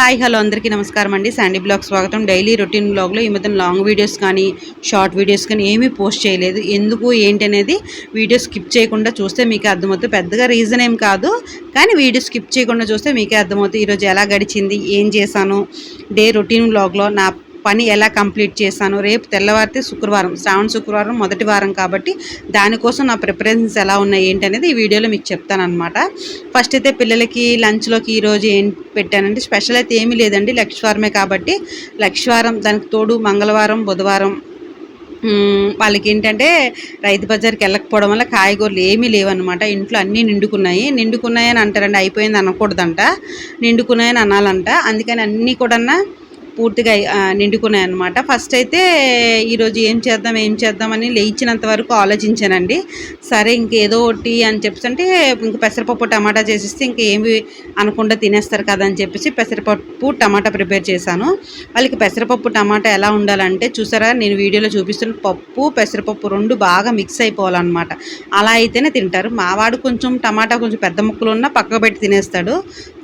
Hi hello అందరికీ నమస్కారం అండి. శాండీ బ్లాగ్ స్వాగతం. డైలీ రొటీన్ బ్లాగ్లో ఈ మధ్యన లాంగ్ వీడియోస్ కానీ షార్ట్ వీడియోస్ కానీ ఏమీ పోస్ట్ చేయలేదు. ఎందుకు ఏంటి అనేది వీడియో స్కిప్ చేయకుండా చూస్తే మీకు అర్థమవుతుంది. పెద్దగా రీజన్ ఏం కాదు కానీ వీడియో స్కిప్ చేయకుండా చూస్తే మీకే అర్థమవుతుంది. ఈరోజు ఎలా గడిచింది ఏం చేశాను? డే రొటీన్ బ్లాగ్లో నా పని ఎలా కంప్లీట్ చేశాను రేపు తెల్లవారితే శుక్రవారం శ్రావణ శుక్రవారం మొదటి వారం కాబట్టి దానికోసం నా ప్రిపరేషన్స్ ఎలా ఉన్నాయి ఏంటి అనేది ఈ వీడియోలో మీకు చెప్తానమాట ఫస్ట్ అయితే పిల్లలకి లంచ్లోకి ఈరోజు ఏం పెట్టానంటే స్పెషల్ అయితే ఏమీ లేదండి లక్షవారమే కాబట్టి లక్షవారం దానికి తోడు మంగళవారం బుధవారం వాళ్ళకి ఏంటంటే రైతు బజార్కి వెళ్ళకపోవడం వల్ల కాయగూరలు ఏమీ లేవన్నమాట. ఇంట్లో అన్నీ నిండుకున్నాయి. నిండుకున్నాయని అంటారండి అయిపోయింది అనకూడదంట. నిండుకున్నాయని అనాలంట. అందుకని అన్నీ కూడా పూర్తిగా నిండుకున్నాయి అనమాట ఫస్ట్ అయితే ఈరోజు ఏం చేద్దాం ఏం చేద్దామని లేచినంత వరకు ఆలోచించానండి. సరే ఇంకేదో ఒకటి అని చెప్పేసి అంటే ఇంక పెసరపప్పు టమాటా చేసేస్తే ఇంకేమి అనకుండా తినేస్తారు కదా అని చెప్పేసి పెసరపప్పు టమాటా ప్రిపేర్ చేశాను. వాళ్ళకి పెసరపప్పు టమాటా ఎలా ఉండాలంటే చూసారా నేను వీడియోలో చూపిస్తున్న పప్పు పెసరపప్పు రెండు బాగా మిక్స్ అయిపోవాలన్నమాట. అలా అయితేనే తింటారు. మావాడు కొంచెం టమాటా కొంచెం పెద్ద ముక్కలు ఉన్నా పక్కకు పెట్టి తినేస్తాడు.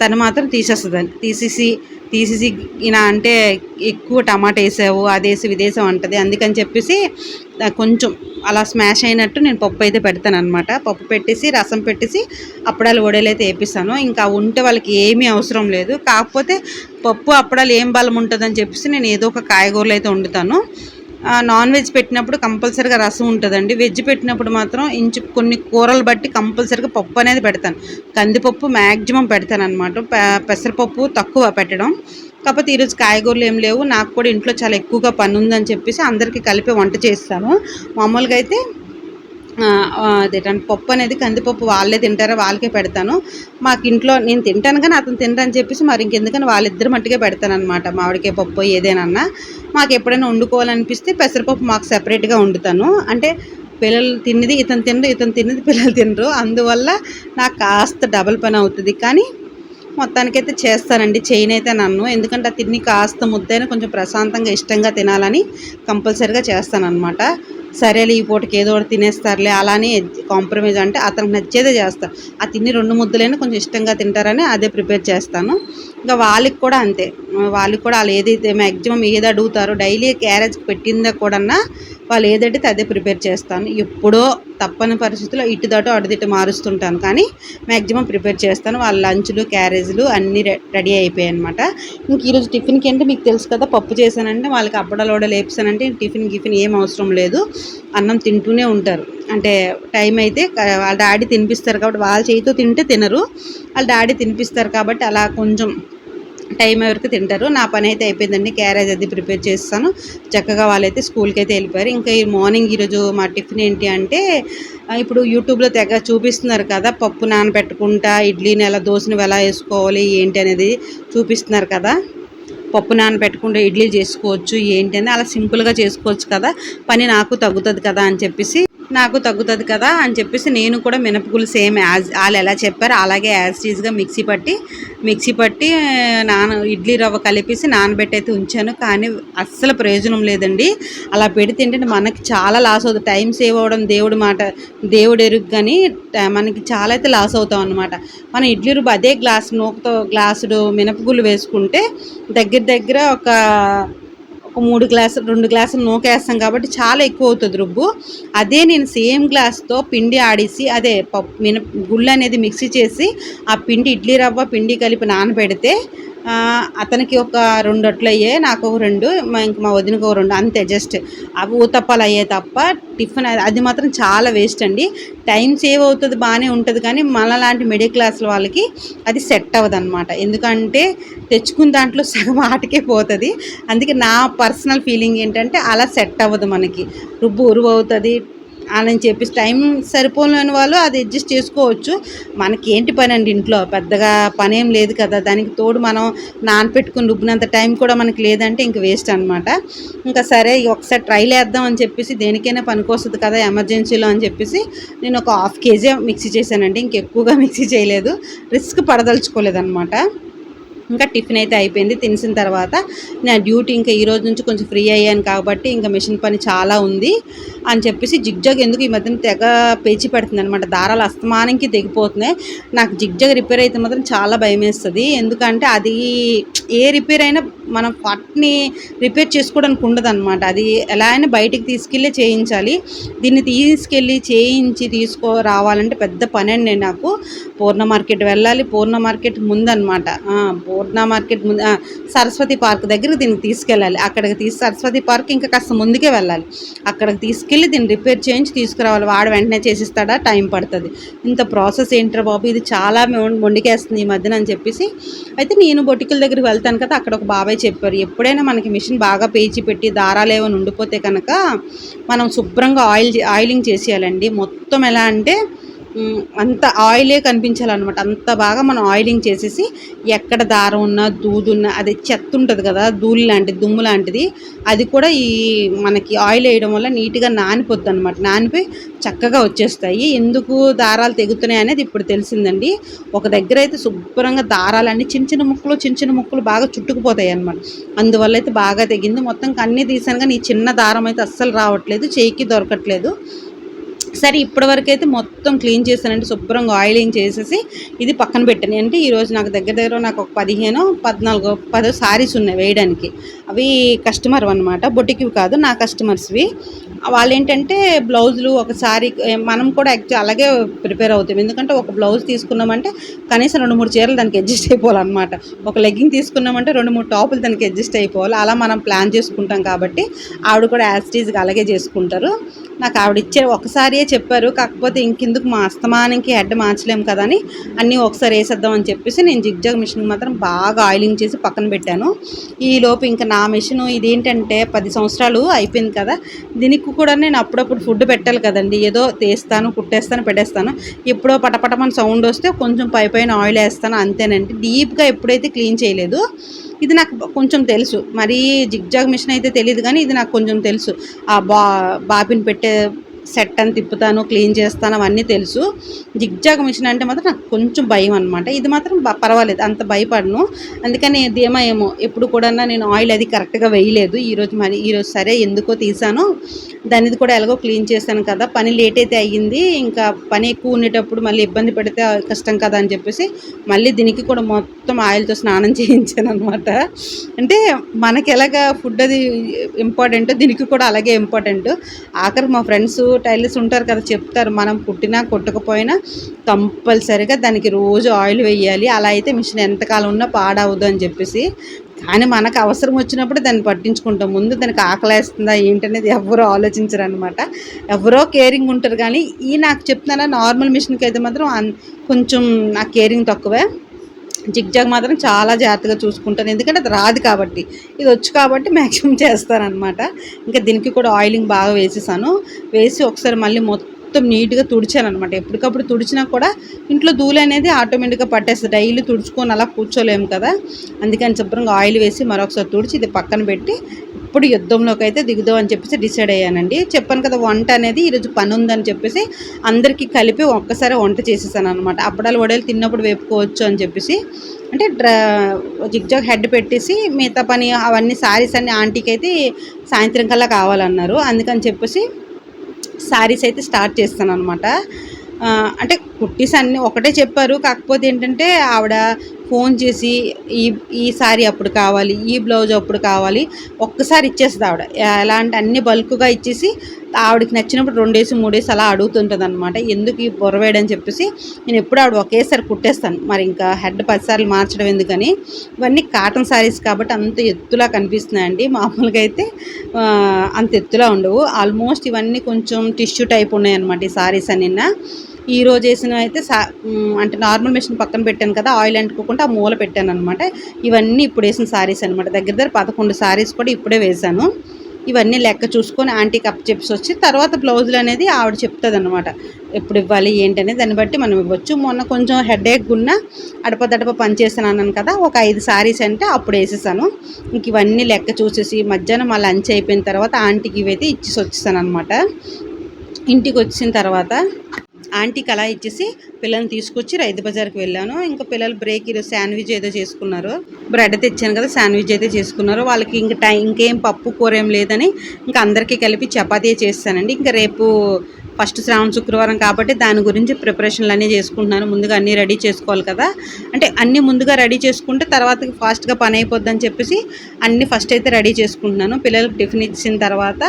తను మాత్రం తీసేస్తుంది తీసేసి తీసేసి ఇలా అంటే ఎక్కువ టమాటా వేసావు అది వేసి విదేశం అంటది. అందుకని చెప్పేసి కొంచెం అలా స్మాష్ అయినట్టు నేను పప్పు అయితే పెడతాను అనమాట పప్పు పెట్టేసి రసం పెట్టేసి అప్పడాలు వడేలు అయితే వేపిస్తాను. ఇంకా ఉంటే వాళ్ళకి ఏమీ అవసరం లేదు. కాకపోతే పప్పు అప్పడాలు ఏం బలం ఉంటుందని చెప్పేసి నేను ఏదో ఒక కాయగూరలు అయితే వండుతాను. నాన్ వెజ్ పెట్టినప్పుడు కంపల్సరీగా రసం ఉంటుందండి. వెజ్ పెట్టినప్పుడు మాత్రం ఇంచు కొన్ని కూరలు బట్టి కంపల్సరీగా పప్పు అనేది పెడతాను. కందిపప్పు మ్యాక్సిమం పెడతాను అనమాట పెసరపప్పు తక్కువ పెట్టడం. కాకపోతే ఈరోజు కాయగూరలు ఏం లేవు. నాకు కూడా ఇంట్లో చాలా ఎక్కువగా పని ఉందని చెప్పేసి అందరికీ కలిపి వంట చేస్తాను. మామూలుగా అయితే అదేంటంటే పప్పు అనేది కందిపప్పు వాళ్ళే తింటారో? వాళ్ళకే పెడతాను. మాకు ఇంట్లో నేను తింటాను కానీ అతను తింటాను చెప్పేసి మరి ఇంకెందుకని వాళ్ళిద్దరు మట్టుకే పెడతానమాట అనమాట మామిడికాయ పప్పు ఏదేనన్నా. మాకు ఎప్పుడైనా వండుకోవాలనిపిస్తే పెసరపప్పు మాకు సెపరేట్గా వండుతాను. అంటే పిల్లలు తిన్నది ఇతను తినరు ఇతను తిన్నది పిల్లలు తినరు. అందువల్ల నాకు కాస్త డబల్ పని అవుతుంది. కానీ మొత్తానికైతే చేస్తానండి. చేయనైతే నన్ను. ఎందుకంటే ఆ తిని కాస్త ముద్దైన కొంచెం ప్రశాంతంగా ఇష్టంగా తినాలని కంపల్సరీగా చేస్తానన్నమాట. సరేలే ఈ పూటకి ఏదో ఒకటి తినేస్తారులే అలానే కాంప్రమైజ్ అంటే అతనికి నచ్చేదే చేస్తాను ఆ తిని రెండు ముద్దలైనా కొంచెం ఇష్టంగా తింటారని అదే ప్రిపేర్ చేస్తాను. ఇంకా వాళ్ళకి కూడా అంతే. వాళ్ళకి కూడా వాళ్ళు ఏదైతే మ్యాక్సిమం ఏది అడుగుతారో డైలీ క్యారేజ్కి పెట్టిందా కూడా వాళ్ళు ఏదంటే అదే ప్రిపేర్ చేస్తాను ఎప్పుడో తప్పని పరిస్థితుల్లో ఇటు దాటో అటు మారుస్తుంటాను. కానీ మ్యాక్సిమం ప్రిపేర్ చేస్తాను. వాళ్ళ లంచ్లు క్యారేజ్లు అన్నీ రె- రెడీ అయిపోయాయి అనమాట ఇంక ఈరోజు టిఫిన్కి అంటే మీకు తెలుసు కదా పప్పు చేశానంటే వాళ్ళకి అప్పడాలోడ లేపుసానంటే టిఫిన్ గిఫిన్ ఏం అవసరం లేదు. అన్నం తింటూనే ఉంటారు. అంటే టైం అయితే వాళ్ళ డాడీ తినిపిస్తారు కాబట్టి వాళ్ళ చేతితో తింటే తినరు. వాళ్ళ డాడీ తినిపిస్తారు కాబట్టి అలా కొంచెం టైం వరకు తింటారు. నా పని అయితే అయిపోయిందండి. క్యారేజ్ అది ప్రిపేర్ చేస్తాను. చక్కగా వాళ్ళైతే స్కూల్కి అయితే వెళ్ళిపోయారు. ఇంకా ఈ మార్నింగ్ ఈరోజు మా టిఫిన్ ఏంటి అంటే ఇప్పుడు యూట్యూబ్లో తెగ చూపిస్తున్నారు కదా పప్పు నానబెట్టుకుంటా ఇడ్లీని ఎలా దోశని ఎలా వేసుకోవాలి ఏంటి అనేది చూపిస్తున్నారు కదా. పప్పు నానబెట్టుకుంటే ఇడ్లీ చేసుకోవచ్చు ఏంటి అని అలా సింపుల్గా చేసుకోవచ్చు కదా. పని నాకు తగ్గుతుంది కదా అని చెప్పేసి నాకు తగ్గుతుంది కదా అని చెప్పేసి నేను కూడా మినపగులు సేమ్ యాజ్ వాళ్ళు ఎలా చెప్పారో అలాగే యాజ్ టీజ్గా మిక్సీ పట్టి మిక్సీ పట్టి నాన ఇడ్లీ రవ్వ కలిపేసి నానబెట్టయితే ఉంచాను. కానీ అస్సలు ప్రయోజనం లేదండి. అలా పెడితే ఏంటంటే మనకి చాలా లాస్ అవుతుంది. టైం సేవ్ అవ్వడం దేవుడు మాట దేవుడు ఎరుగు కానీ మనకి చాలా అయితే లాస్ అవుతాం అనమాట మనం ఇడ్లీ రవ్వ అదే గ్లాస్ నూకతో గ్లాసుడు మినపగుళ్ళు వేసుకుంటే దగ్గర దగ్గర ఒక మూడు గ్లాసులు రెండు గ్లాసులు నూకేస్తాం కాబట్టి చాలా ఎక్కువ అవుతుంది రుబ్బు. అదే నేను సేమ్ గ్లాస్తో పిండి ఆడిసి అదే పప్పు మిన గుళ్ళు అనేది మిక్సీ చేసి ఆ పిండి ఇడ్లీ రవ్వ పిండి కలిపి నానబెడితే అతనికి ఒక రెండు అట్లు అయ్యాయి నాకు ఒక రెండు మా ఇంక మా వదినకు ఒక రెండు అంతే జస్ట్ అవి ఊతప్పాలు అయ్యాయి తప్ప టిఫిన్ అది- అది మాత్రం చాలా వేస్ట్ అండి. టైం సేవ్ అవుతుంది బాగానే ఉంటుంది కానీ మన లాంటి మిడిల్ క్లాస్ వాళ్ళకి అది సెట్ అవ్వదు అనమాట ఎందుకంటే తెచ్చుకున్న దాంట్లో సగం ఆటకే పోతుంది. అందుకే నా పర్సనల్ ఫీలింగ్ ఏంటంటే అలా సెట్ అవ్వదు మనకి. రుబ్బు ఉరువు అవుతుంది అని చెప్పేసి టైం సరిపోలేని వాళ్ళు అది అడ్జస్ట్ చేసుకోవచ్చు. మనకి ఏంటి పని అండి ఇంట్లో? పెద్దగా పని ఏం లేదు కదా దానికి తోడు మనం నానపెట్టుకుని రుబ్బినంత టైం కూడా మనకి లేదంటే ఇంక వేస్ట్ అనమాట ఇంకా సరే ఒకసారి ట్రైల్ వేద్దాం అని చెప్పేసి దేనికైనా పనికొస్తుంది కదా ఎమర్జెన్సీలో అని చెప్పేసి నేను ఒక హాఫ్ కేజీ మిక్సీ చేశానండి. ఇంకెక్కువగా మిక్సీ చేయలేదు. రిస్క్ పడదలుచుకోలేదన్నమాట. ఇంకా టిఫిన్ అయితే అయిపోయింది. తినిసిన తర్వాత నా డ్యూటీ ఇంకా ఈ రోజు నుంచి కొంచెం ఫ్రీ అయ్యాను కాబట్టి ఇంకా మిషన్ పని చాలా ఉంది అని చెప్పేసి జిగ్జాగ్ ఎందుకు ఈ మధ్యన తెగ పేచి పెడుతుంది అనమాట దారాలు అస్తమానంకి తెగిపోతున్నాయి. నాకు జిగ్జాగ్ రిపేర్ అయితే మాత్రం చాలా భయం వేస్తుంది ఎందుకంటే అది ఏ రిపేర్ అయినా మనం పట్ని రిపేర్ చేసుకోవడానికి ఉండదు అనమాట అది ఎలా అయినా బయటికి తీసుకెళ్ళి చేయించాలి. దీన్ని తీసుకెళ్ళి చేయించి తీసుకో రావాలంటే పెద్ద పని అండి నాకు. పూర్ణ మార్కెట్ వెళ్ళాలి. పూర్ణ మార్కెట్ ముందనమాట పూర్ణ మార్కెట్ ముందు సరస్వతి పార్క్ దగ్గర దీన్ని తీసుకెళ్ళాలి. అక్కడికి తీసి సరస్వతి పార్క్ ఇంకా కాస్త ముందుకే వెళ్ళాలి. అక్కడికి తీసుకెళ్ళి దీన్ని రిపేర్ చేయించి తీసుకురావాలి. వాడు వెంటనే చేసిస్తాడా? టైం పడుతుంది. ఇంత ప్రాసెస్ ఏంట్రా బాబు? ఇది చాలా మొ- మొండికేస్తుంది ఈ మధ్యన అని చెప్పేసి. అయితే నేను బొటికల దగ్గరికి వెళ్తాను కదా అక్కడ ఒక బాబాయ్ చెప్పారు. ఎప్పుడైనా మనకి మిషన్ బాగా పేచి పెట్టి దారాలు ఏమైనా ఉండిపోతే కనుక మనం శుభ్రంగా ఆయిల్ ఆయిలింగ్ చేసేయాలండి. మొత్తం ఎలా అంటే అంత ఆయిలే కనిపించాలన్నమాట. అంత బాగా మనం ఆయిలింగ్ చేసేసి ఎక్కడ దారం ఉన్నా దూదు ఉన్నా అది చెత్త ఉంటుంది కదా ధూళి లాంటిది దుమ్ము లాంటిది అది కూడా ఈ మనకి ఆయిల్ వేయడం వల్ల నీట్గా నానిపోద్ది అనమాట నానిపోయి చక్కగా వచ్చేస్తాయి. ఎందుకు దారాలు తెగుతున్నాయి అనేది ఇప్పుడు తెలిసిందండి. ఒక దగ్గర అయితే శుభ్రంగా దారాలన్నీ చిన్న చిన్న ముక్కలు చిన్న చిన్న ముక్కలు బాగా చుట్టుకుపోతాయి అనమాట అందువల్ల అయితే బాగా తెగింది. మొత్తం కన్నీ తీసాను కానీ ఈ చిన్న దారం అయితే అస్సలు రావట్లేదు. చేయికి దొరకట్లేదు. సరే ఇప్పటి వరకు అయితే మొత్తం క్లీన్ చేశానంటే శుభ్రంగా ఆయిలింగ్ చేసేసి ఇది పక్కన పెట్టాను. అంటే ఈరోజు నాకు దగ్గర దగ్గర నాకు ఒక పదిహేను పద్నాలుగు పదో సారీస్ ఉన్నాయి వేయడానికి. అవి కస్టమర్ అనమాట బొటికివి కాదు నా కస్టమర్స్వి వాళ్ళు ఏంటంటే బ్లౌజులు ఒక సారీ మనం కూడా యాక్చువల్ అలాగే ప్రిపేర్ అవుతాం. ఎందుకంటే ఒక బ్లౌజ్ తీసుకున్నామంటే కనీసం రెండు మూడు చీరలు దానికి అడ్జస్ట్ అయిపోవాలన్నమాట. ఒక లెగ్గింగ్ తీసుకున్నామంటే రెండు మూడు టాపులు దానికి అడ్జస్ట్ అయిపోవాలి. అలా మనం ప్లాన్ చేసుకుంటాం కాబట్టి ఆవిడ కూడా యాస్టీజ్గా అలాగే చేసుకుంటారు. నాకు ఆవిడ ఇచ్చారు ఒకసారియే చెప్పారు. కాకపోతే ఇంకెందుకు మా అస్తమానికి హెడ్ మార్చలేము కదా అని అన్నీ ఒకసారి వేసేద్దామని చెప్పేసి నేను జిగ్జాగ్ మిషన్ మాత్రం బాగా ఆయిలింగ్ చేసి పక్కన పెట్టాను. ఈ లోపు ఇంకా నా మిషన్ ఇదేంటంటే పది సంవత్సరాలు అయిపోయింది కదా. దీనికి కూడా నేను అప్పుడప్పుడు ఫుడ్ పెట్టాలి కదండి. ఏదో తీస్తాను కుట్టేస్తాను పెట్టేస్తాను. ఎప్పుడో పటపటమని సౌండ్ వస్తే కొంచెం పై పైన ఆయిల్ వేస్తాను అంతేనండి. డీప్గా ఎప్పుడైతే క్లీన్ చేయలేదు ఇది నాకు కొంచెం తెలుసు. మరీ జిగ్జాగ్ మిషన్ అయితే తెలియదు కానీ ఇది నాకు కొంచెం తెలుసు. ఆ బా బాబిన్ పెట్టే సెట్ అని తిప్పుతాను క్లీన్ చేస్తాను అవన్నీ తెలుసు. జిగ్జాగ్ మిషన్ అంటే మాత్రం నాకు కొంచెం భయం అనమాట ఇది మాత్రం పర్వాలేదు అంత భయపడను. అందుకని ఏమో ఏమో ఎప్పుడు కూడా నేను ఆయిల్ అది కరెక్ట్గా వేయలేదు. ఈరోజు మరి ఈరోజు సరే ఎందుకో తీసాను. దానిది కూడా ఎలాగో క్లీన్ చేశాను కదా. పని లేట్ అయితే అయ్యింది. ఇంకా పని ఎక్కువ ఉండేటప్పుడు మళ్ళీ ఇబ్బంది పెడితే కష్టం కదా అని చెప్పేసి మళ్ళీ దీనికి కూడా మొత్తం ఆయిల్తో స్నానం చేయించాను అనమాట అంటే మనకి ఎలాగ ఫుడ్ అది ఇంపార్టెంట్ దీనికి కూడా అలాగే ఇంపార్టెంట్. ఆఖరి మా ఫ్రెండ్స్ టైలర్స్ ఉంటారు కదా చెప్తారు మనం కుట్టినా కొట్టకపోయినా కంపల్సరిగా దానికి రోజు ఆయిల్ వేయాలి. అలా అయితే మిషన్ ఎంతకాలం ఉన్నా పాడవద్దు అని చెప్పేసి. కానీ మనకు అవసరం వచ్చినప్పుడు దాన్ని పట్టించుకుంటాం. ముందు దానికి ఆకలేస్తుందా ఏంటనేది ఎవరో ఆలోచించరు అనమాట ఎవరో కేరింగ్ ఉంటారు కానీ ఈ నాకు చెప్తున్నానా నార్మల్ మిషన్కి అయితే మాత్రం కొంచెం నాకు కేరింగ్ తక్కువే. జిగ్జాగ్ మాత్రం చాలా జాగ్రత్తగా చూసుకుంటాను. ఎందుకంటే అది రాదు కాబట్టి. ఇది వచ్చు కాబట్టి మ్యాక్సిమం చేస్తానన్నమాట. ఇంకా దీనికి కూడా ఆయిలింగ్ బాగా వేసేసాను. వేసి ఒకసారి మళ్ళీ మొత్తం నీట్గా తుడిచాను అనమాట ఎప్పటికప్పుడు తుడిచినా కూడా ఇంట్లో ధూళి అనేది ఆటోమేటిక్గా పట్టేస్తుంది. డైలీ తుడుచుకొని అలా కూర్చోలేము కదా. అందుకని శుభ్రంగా ఆయిల్ వేసి మరొకసారి తుడిచి ఇది పక్కన పెట్టి ఇప్పుడు యుద్ధంలోకి అయితే దిగుదాం అని చెప్పేసి డిసైడ్ అయ్యానండి. చెప్పాను కదా వంట అనేది ఈరోజు పని ఉందని చెప్పేసి అందరికీ కలిపి ఒక్కసారి వంట చేసేసాను అనమాట అప్పడాలు వడలు తిన్నప్పుడు వేపుకోవచ్చు అని చెప్పేసి అంటే డ్రా జిగ్జాగ్ హెడ్ పెట్టేసి మిగతా పని అవన్నీ శారీస్ అన్ని ఆంటీకి అయితే సాయంత్రం కల్లా కావాలన్నారు. అందుకని చెప్పేసి శారీస్ అయితే స్టార్ట్ చేస్తాను అనమాట అంటే కుట్టీస్ అన్నీ ఒకటే చెప్పారు. కాకపోతే ఏంటంటే ఆవిడ ఫోన్ చేసి ఈ ఈ సారీ అప్పుడు కావాలి ఈ బ్లౌజ్ అప్పుడు కావాలి ఒక్కసారి ఇచ్చేస్తుంది ఆవిడ. ఎలా అంటే అన్ని బల్క్గా ఇచ్చేసి ఆవిడకి నచ్చినప్పుడు రెండేసి మూడేసి అలా అడుగుతుంటుంది అనమాట ఎందుకు ఈ బొర్ర వేయడని చెప్పేసి నేను ఎప్పుడు ఆవిడ ఒకేసారి కుట్టేస్తాను. మరి ఇంకా హెడ్ పదిసార్లు మార్చడం ఎందుకని? ఇవన్నీ కాటన్ శారీస్ కాబట్టి అంత ఎత్తులా కనిపిస్తున్నాయండి. మామూలుగా అయితే అంత ఎత్తులా ఉండవు. ఆల్మోస్ట్ ఇవన్నీ కొంచెం టిష్యూ టైప్ ఉన్నాయి అనమాట ఈ శారీస్ అన్ని. ఈ రోజు వేసిన అయితే సా అంటే నార్మల్ మెషిన్ పక్కన పెట్టాను కదా ఆయిల్ అంటుకోకుండా ఆ మూల పెట్టాను అనమాట ఇవన్నీ ఇప్పుడు వేసిన శారీస్ అనమాట దగ్గర దగ్గర పదకొండు శారీస్ కూడా ఇప్పుడే వేశాను. ఇవన్నీ లెక్క చూసుకొని ఆంటీకి అప్ చెప్పి వచ్చి తర్వాత బ్లౌజులు అనేది ఆవిడ చెప్తుంది అనమాట ఎప్పుడు ఇవ్వాలి ఏంటనేది దాన్ని బట్టి మనం ఇవ్వచ్చు. మొన్న కొంచెం హెడేక్ ఉన్న అడపదడప పని అన్నాను కదా ఒక ఐదు సారీస్ అంటే అప్పుడు వేసేసాను. ఇంక ఇవన్నీ లెక్క చూసేసి మధ్యాహ్నం మా లంచ్ అయిపోయిన తర్వాత ఆంటీకి ఇవైతే ఇచ్చేసి వచ్చేసాను అనమాట ఇంటికి వచ్చిన తర్వాత ఆంటీకి అలా ఇచ్చేసి పిల్లల్ని తీసుకొచ్చి రైతు బజార్కి వెళ్ళాను. ఇంకా పిల్లలు బ్రేక్ ఈరోజు శాండ్విచ్ ఏదో చేసుకున్నారు. బ్రెడ్ తెచ్చాను కదా శాండ్విచ్ అయితే చేసుకున్నారు. వాళ్ళకి ఇంకా టైం ఇంకేం పప్పు కూర ఏం లేదని ఇంకా అందరికీ కలిపి చపాతీ చేస్తానండి. ఇంకా రేపు ఫస్ట్ శ్రావణ శుక్రవారం కాబట్టి దాని గురించి ప్రిపరేషన్లు అన్నీ చేసుకుంటున్నాను. ముందుగా అన్నీ రెడీ చేసుకోవాలి కదా. అంటే అన్నీ ముందుగా రెడీ చేసుకుంటే తర్వాత ఫాస్ట్గా పని అయిపోద్ది అని చెప్పేసి అన్నీ ఫస్ట్ అయితే రెడీ చేసుకుంటున్నాను. పిల్లలకు టిఫిన్ ఇచ్చిన తర్వాత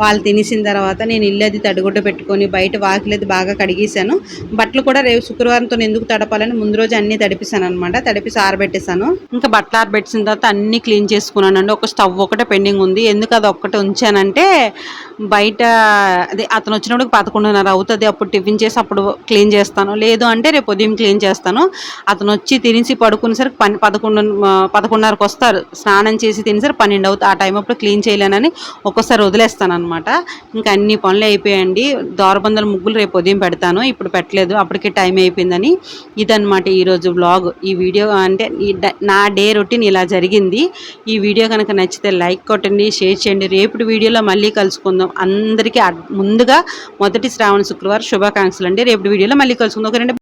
వాళ్ళు తినేసిన తర్వాత నేను ఇల్లు అది తడిగుడ్డ పెట్టుకొని బయట వాకిలది బాగా కడిగేశాను. బట్టలు కూడా రేపు శుక్రవారంతో ఎందుకు తడపాలని ముందు రోజు అన్నీ తడిపిస్తాను అనమాట తడిపిసి ఆరబెట్టేశాను. ఇంకా బట్టలు ఆరబెట్టిన తర్వాత అన్నీ క్లీన్ చేసుకున్నానండి. ఒక స్టవ్ ఒకటే పెండింగ్ ఉంది. ఎందుకు అది ఒక్కటి ఉంచానంటే బయట అదే అతను వచ్చినప్పుడు పదకొండున్నర అవుతుంది. అప్పుడు టిఫిన్ చేసి అప్పుడు క్లీన్ చేస్తాను. లేదు అంటే రేపు ఉదయం క్లీన్ చేస్తాను. అతను వచ్చి తినేసి పడుకునేసరికి పని పదకొండు పదకొండున్నరకు వస్తారు. స్నానం చేసి తినేసరికి పన్నెండు అవుతుంది. ఆ టైం అప్పుడు క్లీన్ చేయలేనని ఒక్కోసారి వదిలేస్తాను అనమాట ఇంకా అన్ని పనులు అయిపోయాయండి దోరబందల ముగ్గులు రేపు ఉదయం పెడతాను. ఇప్పుడు పెట్టలేదు. అప్పటికే టైం అయిపోయిందని ఇదనమాట ఈరోజు బ్లాగ్ ఈ వీడియో అంటే ఈ నా డే రొటీన్ ఇలా జరిగింది. ఈ వీడియో కనుక నచ్చితే లైక్ కొట్టండి షేర్ చేయండి. రేపటి వీడియోలో మళ్ళీ కలుసుకుందాం. అందరికీ ముందుగా మొదటి శ్రావణ శుక్రవారం శుభాకాంక్షలు అండి రేపు వీడియోలో మళ్ళీ కలుసుకుందాం. ఒక రెండు